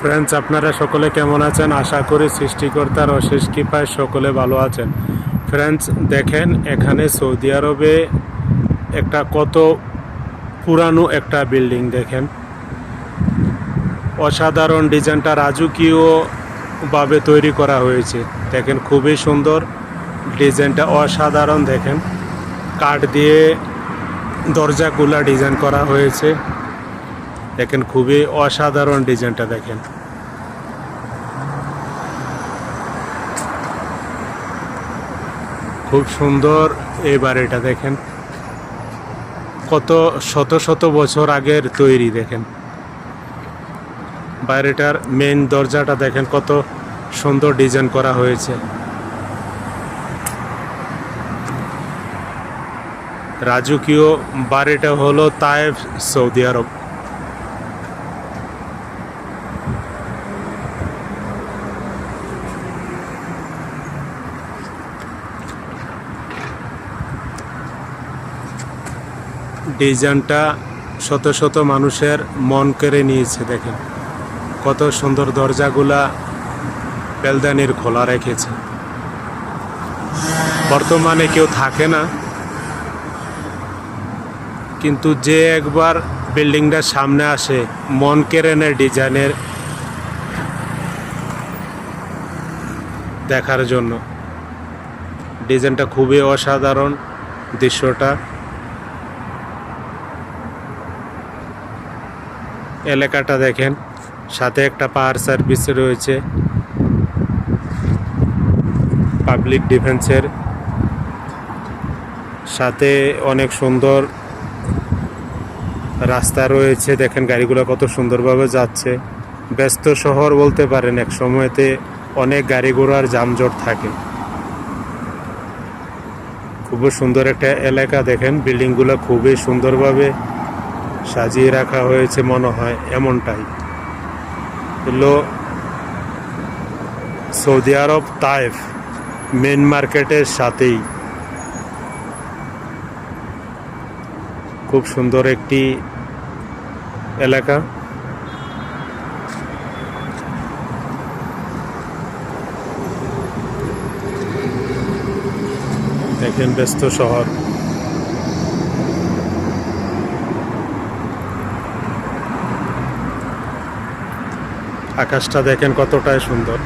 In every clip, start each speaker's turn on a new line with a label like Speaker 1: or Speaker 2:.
Speaker 1: Friends আপনারা সকলে কেমন আছেন? আশা করি সৃষ্টিকর্তার অশেষ কৃপায় সকলে ভালো আছেন। ফ্রেন্ডস দেখেন, এখানে সৌদি আরবে একটা কত পুরানো একটা বিল্ডিং দেখেন। অসাধারণ ডিজাইনটা রাজকীয়ভাবে তৈরি করা হয়েছে। দেখেন, খুবই সুন্দর। ডিজাইনটা অসাধারণ, দেখেন। কাঠ দিয়ে দরজাগুলা ডিজাইন করা হয়েছে। দেখেন খুবই অসাধারণ ডিজাইনটা দেখেন। খুব সুন্দর এই বাড়িটা দেখেন। কত শত শত বছর আগের তৈরি দেখেন। বাইরেটার মেন দরজাটা দেখেন কত সুন্দর ডিজাইন করা হয়েছে। রাজকীয় বাড়িটা হলো তায়েব সৌদি আরব। ডিজাইনটা শত শত মানুষের মন কেড়ে নিয়েছে, দেখেন। কত সুন্দর দরজাগুলা বেলদানির খোলা রেখেছে। বর্তমানে কেউ থাকে না, কিন্তু যে একবার বিল্ডিংটার সামনে আসে, মন কেড়ে নেয় ডিজাইনের দেখার জন্য। ডিজাইনটা খুবই অসাধারণ দৃশ্যটা। এলাকাটা দেখেন। সাথে একটা পাওয়ার সার্ভিস রয়েছে। পাবলিক ডিফেন্সের সাথে অনেক সুন্দর রাস্তা রয়েছে। দেখেন গাড়িগুলো কত সুন্দরভাবে যাচ্ছে। ব্যস্ত শহর বলতে পারেন, এক সময়তে অনেক গাড়ি ঘোড়ার যানজট থাকে। খুবই সুন্দর একটা এলাকা দেখেন। বিল্ডিংগুলো খুবই সুন্দরভাবে সাজিয়ে রাখা হয়েছে মনে হয় এমনটাই। হলো সৌদি আরব তাইফ মেন মার্কেটের সাথেই। খুব সুন্দর একটি এলাকা। দেখেন ব্যস্ত শহর। আকাশটা দেখেন কতটাই সুন্দর।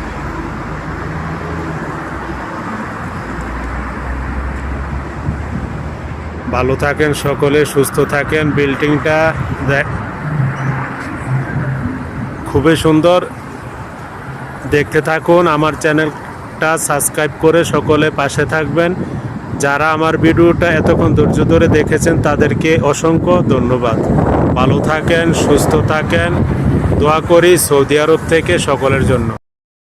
Speaker 1: ভালো থাকেন সকলে, সুস্থ থাকেন। বিল্ডিংটা দেখ খুবই সুন্দর। দেখতে থাকুন, আমার চ্যানেলটা সাবস্ক্রাইব করে সকলে পাশে থাকবেন। যারা আমার ভিডিওটা এতক্ষণ ধৈর্য ধরে দেখেছেন, তাদেরকে অসংখ্য ধন্যবাদ। ভালো থাকেন, সুস্থ থাকেন। দোয়া করি সৌদি আরব থেকে সকলের জন্য।